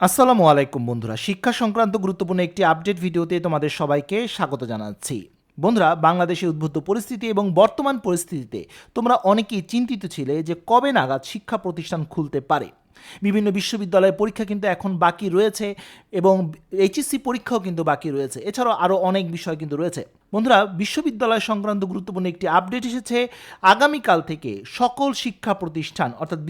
আসসালামু আলাইকুম বন্ধুরা। শিক্ষা সংক্রান্ত গুরুত্বপূর্ণ একটি আপডেট ভিডিওতে তোমাদের সবাইকে স্বাগত জানাচ্ছি। বন্ধুরা, বাংলাদেশে উদ্ভূত পরিস্থিতি এবং বর্তমান পরিস্থিতিতে তোমরা অনেকেই চিন্তিত ছিলে যে কবে নাগাদ শিক্ষা প্রতিষ্ঠান খুলতে পারে। বিভিন্ন বিশ্ববিদ্যালয়ের পরীক্ষা কিন্তু এখন বাকি রয়েছে এবং এইচএসসি পরীক্ষাও কিন্তু বাকি রয়েছে। এছাড়াও আরও অনেক বিষয় কিন্তু রয়েছে। বন্ধুরা, বিশ্ববিদ্যালয় সংক্রান্ত গুরুত্বপূর্ণ একটি আপডেট এসেছে। আগামীকাল থেকে সকল শিক্ষা প্রতিষ্ঠান, অর্থাৎ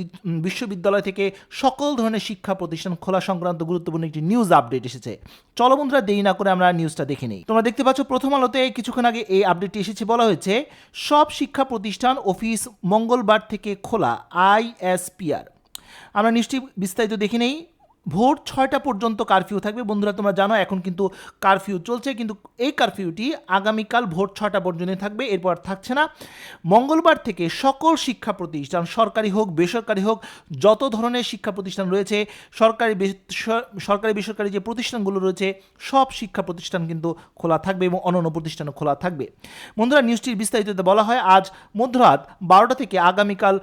বিশ্ববিদ্যালয় থেকে সকল ধরনের শিক্ষা প্রতিষ্ঠান খোলা সংক্রান্ত গুরুত্বপূর্ণ একটি নিউজ আপডেট এসেছে। চলো বন্ধুরা, দেরি না করে আমরা নিউজটা দেখে নিই। তোমরা দেখতে পাচ্ছ, প্রথম আলোতে কিছুক্ষণ আগে এই আপডেটটি এসেছে। বলা হয়েছে, সব শিক্ষা প্রতিষ্ঠান অফিস মঙ্গলবার থেকে খোলা আইএসপিআর আমরা নিশ্চয়ই বিস্তারিত দেখে নেই। ভোর ছয়টা পর্যন্ত কারফিউ থাকবে। বন্ধুরা, তোমরা জানো, এখন কিন্তু কারফিউ চলছে, কিন্তু এই কারফিউটি আগামীকাল ভোর ছটা পর্যন্ত থাকবে, এরপর থাকছে না। মঙ্গলবার থেকে সকল শিক্ষা প্রতিষ্ঠান, সরকারি হোক, বেসরকারি হোক, যত ধরনের শিক্ষা প্রতিষ্ঠান রয়েছে, সরকারি সরকারি, বেসরকারি যে প্রতিষ্ঠানগুলো রয়েছে, সব শিক্ষা প্রতিষ্ঠান কিন্তু খোলা থাকবে এবং অন্যান্য প্রতিষ্ঠানও খোলা থাকবে। বন্ধুরা নিউজটির বিস্তারিততে বলা হয়, আজ মধ্যরাত বারোটা থেকে আগামীকাল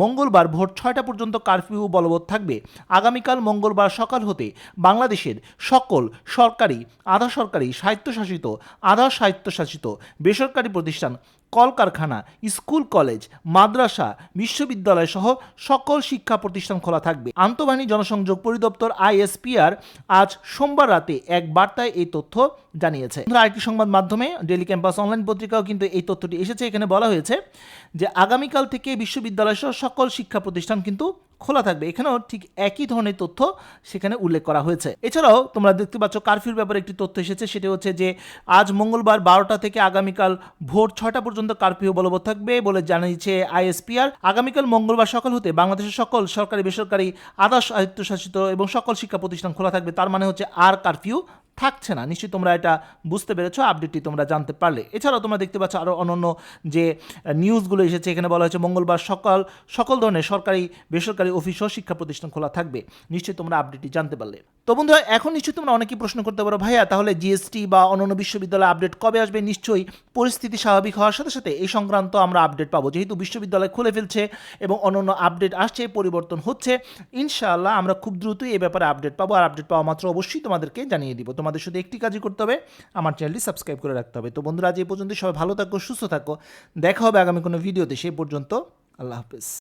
মঙ্গলবার ভোর ছয়টা পর্যন্ত কারফিউ বলবৎ থাকবে। আগামীকাল মঙ্গলবার সকাল হতে বাংলাদেশের সকল সরকারি আধা সরকারি স্বায়ত্তশাসিত আধা স্বায়ত্তশাসিত বেসরকারি প্রতিষ্ঠান কলকারখানা, স্কুল কলেজ, মাদ্রাসা, বিশ্ববিদ্যালয় সহ সকল শিক্ষা প্রতিষ্ঠান খোলা থাকবে। আন্তঃবাহিনী জনসংযোগ পরিদপ্তর আইএসপিআর আজ সোমবার রাতে এক বার্তায় এই তথ্য জানিয়েছে। আরেকটি সংবাদ মাধ্যমে ডেলি ক্যাম্পাস অনলাইন পত্রিকাও কিন্তু এই তথ্যটি এসেছে। এখানে বলা হয়েছে যে, আগামীকাল থেকে বিশ্ববিদ্যালয় সহ সকল শিক্ষা প্রতিষ্ঠান কিন্তু খোলা থাকবে। এখানেও ঠিক একই ধরনের তথ্য সেখানে উল্লেখ করা হয়েছে। এছাড়াও তোমরা দেখতে পাচ্ছ কারফিউর ব্যাপারে একটি তথ্য এসেছে। সেটি হচ্ছে যে, আজ মঙ্গলবার বারোটা থেকে আগামীকাল ভোর ছয়টা পর্যন্ত কারফিউ বলবৎ থাকবে বলে জানিয়েছে আইএসপিআর। আগামীকাল মঙ্গলবার সকাল হতে বাংলাদেশের সকল সরকারি বেসরকারি আধা স্বায়ত্তশাসিত এবং সকল শিক্ষা প্রতিষ্ঠান খোলা থাকবে। তার মানে হচ্ছে আর কারফিউ থাকছে না। নিশ্চয়ই তোমরা এটা বুঝতে পেরেছ, আপডেটটি তোমরা জানতে পারলে। এছাড়াও তোমরা দেখতে পাচ্ছ আরও অন্যান্য যে নিউজগুলো এসেছে। এখানে বলা হয়েছে মঙ্গলবার সকাল, সকল ধরনের সরকারি, বেসরকারি অফিস ও শিক্ষা প্রতিষ্ঠান খোলা থাকবে। নিশ্চয়ই তোমরা আপডেটটি জানতে পারলে। তো বন্ধুরা, এখন নিশ্চয়ই তোমরা অনেকেই প্রশ্ন করতে পারো, ভাইয়া, তাহলে জিএসটি বা অন্যান্য বিশ্ববিদ্যালয় আপডেট কবে আসবে? নিশ্চয়ই পরিস্থিতি স্বাভাবিক হওয়ার সাথে সাথে এই সংক্রান্ত আমরা আপডেট পাবো। যেহেতু বিশ্ববিদ্যালয় খুলে ফেলছে এবং অন্যান্য আপডেট আসছে, পরিবর্তন হচ্ছে, ইনশাআল্লাহ আমরা খুব দ্রুতই এ ব্যাপারে আপডেট পাবো। আর আপডেট পাওয়া মাত্র অবশ্যই তোমাদেরকে জানিয়ে দিব। তোমাদের শুধু একটি কাজই করতে হবে, আমার চ্যানেলটি সাবস্ক্রাইব করে রাখতে হবে। তো বন্ধুরা, আজ এই পর্যন্ত সবাই ভালো থাকো, সুস্থ থাকো। দেখা হবে আগামী কোনো ভিডিওতে সেই পর্যন্ত আল্লাহ হাফেজ।